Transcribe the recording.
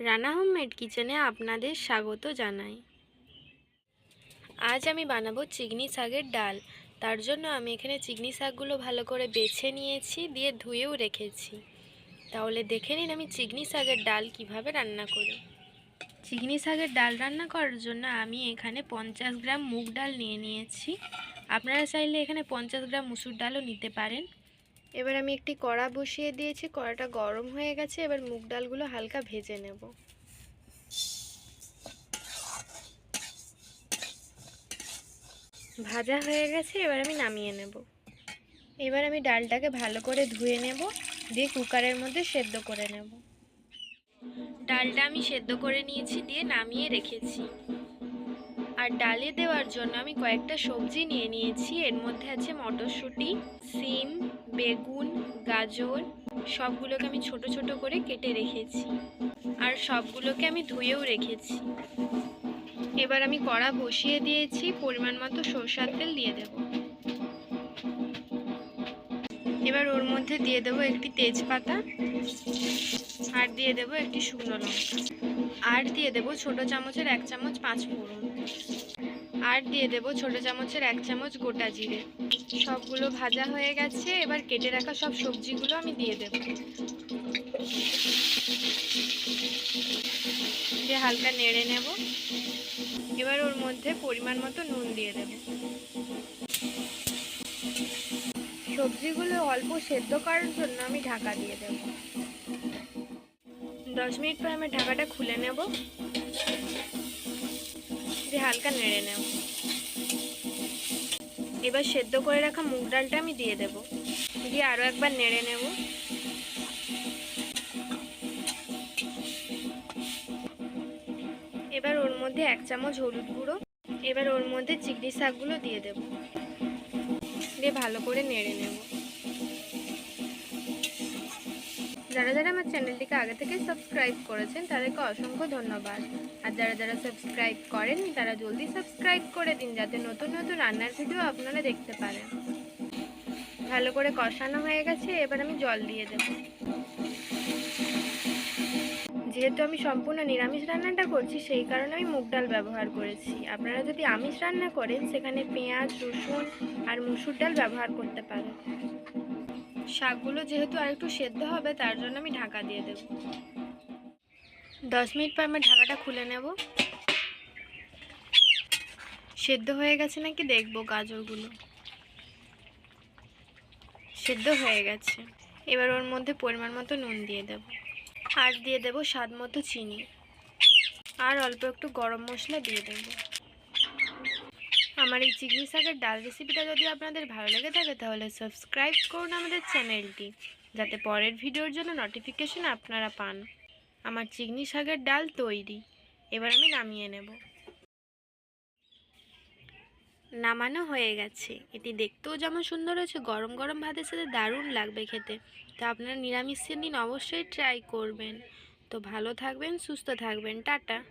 Rana homemade কিচেনে আপনাদের স্বাগত জানাই। আজ আমি বানাবো চিকনি শাকের ডাল। তার জন্য আমি এখানে চিকনি শাকগুলো ভালো করে বেছে নিয়েছি, দিয়ে ধুয়েও রেখেছি। তাহলে দেখে নিন আমি চিকনি শাকের ডাল কীভাবে রান্না করি। চিকনি শাকের ডাল রান্না করার জন্য আমি এখানে পঞ্চাশ গ্রাম মুগ ডাল নিয়ে নিয়েছি। আপনারা চাইলে এখানে পঞ্চাশ গ্রাম মুসুর ডালও নিতে পারেন। এবার আমি একটি কড়া বসিয়ে দিয়েছি, কড়াটা গরম হয়ে গেছে, এবার মুগ ডালগুলো হালকা ভেজে নেব। ভাজা হয়ে গেছে, এবার আমি নামিয়ে নেব। এবার আমি ডালটাকে ভালো করে ধুয়ে নেব, দিয়ে কুকারের মধ্যে সেদ্ধ করে নেব। ডালটা আমি সেদ্ধ করে নিয়েছি, দিয়ে নামিয়ে রেখেছি। আর ডালে দেওয়ার জন্য আমি কয়েকটা সবজি নিয়ে নিয়েছি। এর মধ্যে আছে মটরশুঁটি, সিম, বেগুন, গাজর, সবগুলোকে আমি ছোট ছোট করে কেটে রেখেছি। আর সবগুলোকে আমি ধুয়েও রেখেছি। এবার আমি কড়া বসিয়ে দিয়েছি, পরিমাণ মতো সরষার তেল দিয়ে দেব। এবার ওর মধ্যে দিয়ে দেবো একটি তেজপাতা, আর দিয়ে দেবো একটি শুকনো লঙ্কা, আর দিয়ে দেবো ছোটো চামচের এক চামচ পাঁচ ফোড়ন, আর দিয়ে দেবো ছোটো চামচের এক চামচ গোটা জিরে। সবগুলো ভাজা হয়ে গেছে, এবার কেটে রাখা সব সবজিগুলো আমি দিয়ে দেব। দিয়ে হালকা নেড়ে নেব। এবার ওর মধ্যে পরিমাণ মতো নুন দিয়ে দেব। সবজিগুলো অল্প সেদ্ধ করার জন্য আমি ঢাকা দিয়ে দেব। দশ মিনিট পর আমি ঢাকাটা খুলে নেব। দিয়ে হালকা নেড়ে নেব। এবার সেদ্ধ করে রাখা মুগ ডালটা আমি দিয়ে দেব। দিয়ে আরও একবার নেড়ে নেব। এবার ওর মধ্যে এক চামচ হলুদ গুঁড়ো। এবার ওর মধ্যে চিংড়ি শাকগুলো দিয়ে দেব। দিয়ে ভালো করে নেড়ে নেব। যারা যারা আমার চ্যানেলটিকে আগে থেকে সাবস্ক্রাইব করেছেন, তাদেরকে অসংখ্য ধন্যবাদ। আর যারা যারা সাবস্ক্রাইব করেন তারা জলদি সাবস্ক্রাইব করে দিন, যাতে নতুন নতুন রান্নার ভিডিও আপনারা দেখতে পারেন। ভালো করে কষানো হয়ে গেছে, এবার আমি জল দিয়ে দেব। যেহেতু আমি সম্পূর্ণ নিরামিষ রান্নাটা করছি, সেই কারণে আমি মুগ ডাল ব্যবহার করেছি। আপনারা যদি আমিষ রান্না করেন, সেখানে পেঁয়াজ, রসুন আর মুসুর ডাল ব্যবহার করতে পারেন। শাকগুলো যেহেতু আর একটু সেদ্ধ হবে, তার জন্য আমি ঢাকা দিয়ে দেব। দশ মিনিট পর আমি ঢাকাটা খুলে নেব। সেদ্ধ হয়ে গেছে নাকি দেখব গাজরগুলো। সেদ্ধ হয়ে গেছে। এবার ওর মধ্যে পরিমাণ মতো নুন দিয়ে দেব। আর দিয়ে দেব স্বাদ মতো চিনি। আর অল্প একটু গরম মশলা দিয়ে দেবো। আমার এই চিকনি শাকের ডাল রেসিপিটা যদি আপনাদের ভালো লেগে থাকে, তাহলে সাবস্ক্রাইব করুন আমাদের চ্যানেলটি যাতে পরের ভিডিওর জন্য নোটিফিকেশন আপনারা পান। আমার চিকনি শাকের ডাল তৈরি। এবার আমি নামিয়ে নেব। নামানো হয়ে গেছে। এটি দেখতেও যেমন সুন্দর হয়েছে, গরম গরম ভাতের সাথে দারুণ লাগবে খেতে। তো আপনারা নিরামিষের দিন অবশ্যই ট্রাই করবেন। তো ভালো থাকবেন, সুস্থ থাকবেন। টাটা।